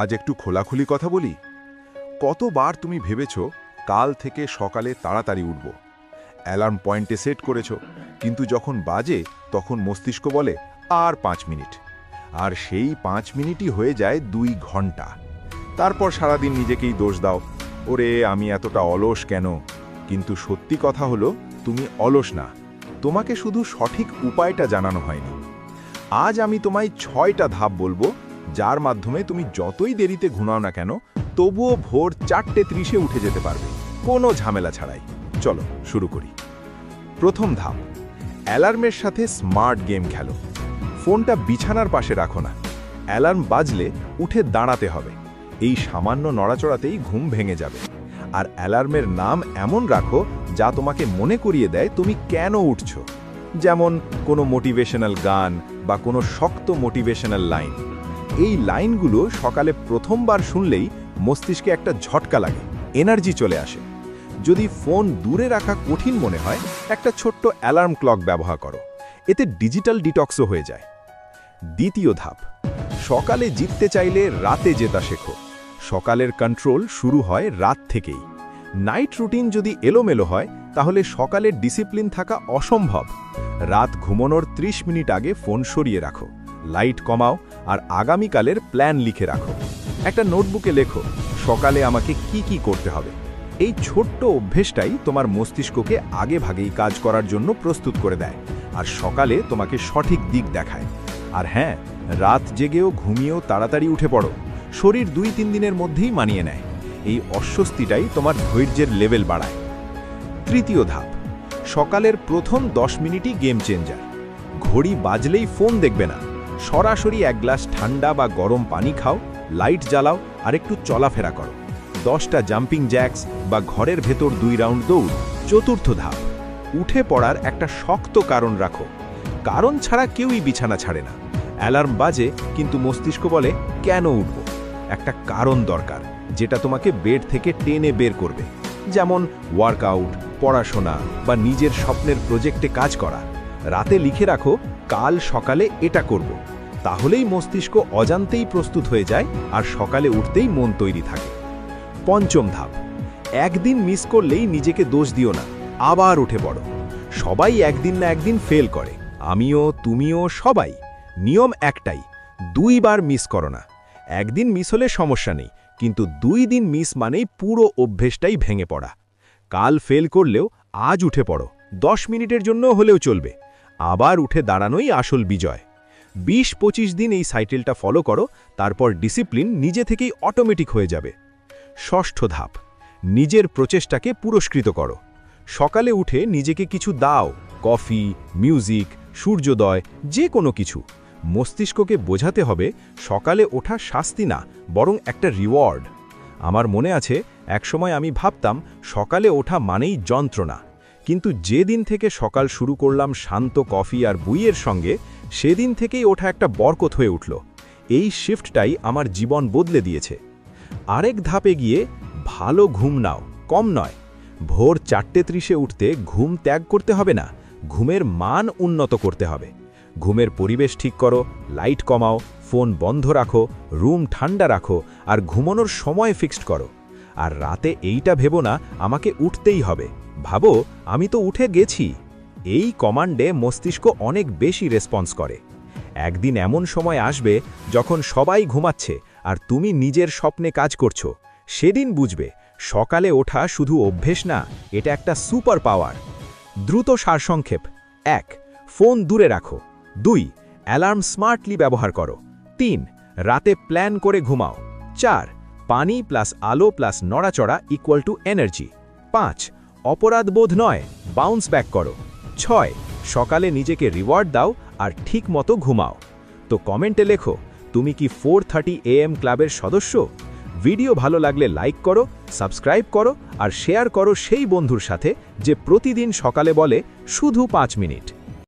আজ একটু খোলাখুলি কথা বলি? কতবার তুমি ভেবেছ কাল থেকে সকালে তাড়াতাড়ি উঠব? অ্যালার্ম পয়েন্টে সেট করেছ, কিন্তু যখন বাজে তখন মস্তিষ্ক বলে, আর পাঁচ মিনিট। আর সেই পাঁচ মিনিটই হয়ে যায় দুই ঘণ্টা। তারপর সারাদিন নিজেকেই দোষ দাও। ওরে, আমি এতটা অলস কেন? কিন্তু সত্যি কথা হলো, তুমি অলস না। তোমাকে শুধু সঠিক উপায়টা জানানো হয়নি। আজ আমি তোমায় ছয়টা ধাপ বলব যার মাধ্যমে তুমি যতই দেরিতে ঘুমাও না কেন, তবুও ভোর চারটে ত্রিশে উঠে যেতে পারবে। কোনো ঝামেলা ছাড়াই। চলো, শুরু করি। প্রথম ধাপ। অ্যালার্মের সাথে স্মার্ট গেম খেলো। ফোনটা বিছানার পাশে রাখো না। অ্যালার্ম বাজলে উঠে দাঁড়াতে হবে। এই সামান্য নড়াচড়াতেই ঘুম ভেঙে যাবে। আর অ্যালার্মের নাম এমন রাখো যা তোমাকে মনে করিয়ে দেয় তুমি কেন উঠছো। যেমন কোনো মোটিভেশনাল গান বা কোনো শক্ত মোটিভেশনাল লাইন। এই লাইনগুলো সকালে প্রথমবার শুনলেই মস্তিষ্কে একটা ঝটকা লাগে, এনার্জি চলে আসে। যদি ফোন দূরে রাখা কঠিন মনে হয়, একটা ছোট্ট অ্যালার্ম ক্লক ব্যবহার করো। এতে ডিজিটাল ডিটক্সও হয়ে যায়। দ্বিতীয় ধাপ, সকালে জিততে চাইলে রাতে জেতা শেখো। সকালের কন্ট্রোল শুরু হয় রাত থেকেই। নাইট রুটিন যদি এলোমেলো হয়, তাহলে সকালের ডিসিপ্লিন থাকা অসম্ভব। রাত ঘুমানোর ৩০ মিনিট আগে ফোন সরিয়ে রাখো। লাইট কমাও আর আগামীকালের প্ল্যান লিখে রাখো। একটা নোটবুকে লেখো, সকালে আমাকে কি কি করতে হবে। এই ছোট্ট অভ্যেসটাই তোমার মস্তিষ্ককে আগে ভাগেই কাজ করার জন্য প্রস্তুত করে দেয় আর সকালে তোমাকে সঠিক দিক দেখায়। আর হ্যাঁ রাত জেগেও ঘুমিয়েও তাড়াতাড়ি উঠে পড়ো, শরীর দুই তিন দিনের মধ্যেই মানিয়ে নেয়। এই অস্বস্তিটাই তোমার ধৈর্যের লেভেল বাড়ায়। তৃতীয় ধাপ, সকালের প্রথম দশ মিনিটই গেম চেঞ্জার। ঘড়ি বাজলেই ফোন দেখবে না। সরাসরি এক গ্লাস ঠান্ডা বা গরম পানি খাও, লাইট জ্বালাও আর একটু চলাফেরা করো। দশটা জাম্পিং জ্যাক্স বা ঘরের ভেতর দুই রাউন্ড দৌড়, চতুর্থ ধাপ। উঠে পড়ার একটা শক্ত কারণ রাখো। কারণ ছাড়া কেউই বিছানা ছাড়ে না। অ্যালার্ম বাজে, কিন্তু মস্তিষ্ক বলে, কেন উঠব? একটা কারণ দরকার, যেটা তোমাকে বেড থেকে টেনে বের করবে। যেমন ওয়ার্কআউট পড়াশোনা বা নিজের স্বপ্নের প্রজেক্টে কাজ করা। রাতে লিখে রাখো, কাল সকালে এটা করব। তাহলেই মস্তিষ্ক অজান্তেই প্রস্তুত হয়ে যায় আর সকালে উঠতেই মন তৈরি থাকে। পঞ্চম ধাপ, একদিন মিস করলেই নিজেকে দোষ দিও না, আবার উঠে পড়ো। সবাই একদিন না একদিন ফেল করে, আমিও, তুমিও, সবাই। নিয়ম একটাই, দুইবার মিস করো না। একদিন মিস হলে সমস্যা নেই, কিন্তু দুই দিন মিস মানেই পুরো অভ্যেসটাই ভেঙে পড়া। কাল ফেল করলেও আজ উঠে পড়ো, দশ মিনিটের জন্য হলেও চলবে। আবার উঠে দাঁড়ানোই আসল বিজয়। বিশ পঁচিশ দিন এই সাইকেলটা ফলো করো, তারপর ডিসিপ্লিন নিজে থেকেই অটোমেটিক হয়ে যাবে। ষষ্ঠ ধাপ, নিজের প্রচেষ্টাকে পুরস্কৃত করো। সকালে উঠে নিজেকে কিছু দাও, কফি মিউজিক সূর্যোদয় যে কোনো কিছু। মস্তিষ্ককে বোঝাতে হবে সকালে ওঠা শাস্তি না, বরং একটা রিওয়ার্ড আমার মনে আছে, একসময় আমি ভাবতাম সকালে ওঠা মানেই যন্ত্রণা। কিন্তু যেদিন থেকে সকাল শুরু করলাম শান্ত কফি আর বুইয়ের সঙ্গে, সেদিন থেকেই ওঠা একটা বরকত হয়ে উঠল। এই শিফটটাই আমার জীবন বদলে দিয়েছে। আরেক ধাপে গিয়ে, ভালো ঘুম নাও, কম নয়। ভোর চারটে ত্রিশে উঠতে ঘুম ত্যাগ করতে হবে না, ঘুমের মান উন্নত করতে হবে। ঘুমের পরিবেশ ঠিক করো, লাইট কমাও, ফোন বন্ধ রাখো, রুম ঠান্ডা রাখো আর ঘুমানোর সময় ফিক্সড করো। আর রাতে এইটা ভেবো না, আমাকে উঠতেই হবে। ভাবো, আমি তো উঠে গেছি। এই কমান্ডে মস্তিষ্ক অনেক বেশি রেসপন্স করে। একদিন এমন সময় আসবে যখন সবাই ঘুমাচ্ছে আর তুমি নিজের স্বপ্নে কাজ করছ। সেদিন বুঝবে, সকালে ওঠা শুধু অভ্যেস না, এটা একটা সুপার পাওয়ার। দ্রুত সারসংক্ষেপ। এক, ফোন দূরে রাখো। দুই, অ্যালার্ম স্মার্টলি ব্যবহার করো। তিন, রাতে প্ল্যান করে ঘুমাও। চার, পানি প্লাস আলো প্লাস নড়াচড়া ইকুয়াল টু এনার্জি পাঁচ অপরাধবোধ নয় বাউন্স ব্যাক করো। ছয়, সকালে নিজেকে রিওয়ার্ড দাও আর ঠিক মতো ঘুমাও। তো কমেন্টে লেখো, তুমি কি ফোর থার্টি এএম ক্লাবের সদস্য? ভিডিও ভালো লাগলে লাইক করো সাবস্ক্রাইব করো আর শেয়ার করো সেই বন্ধুর সাথে যে প্রতিদিন সকালে বলে, শুধু পাঁচ মিনিট।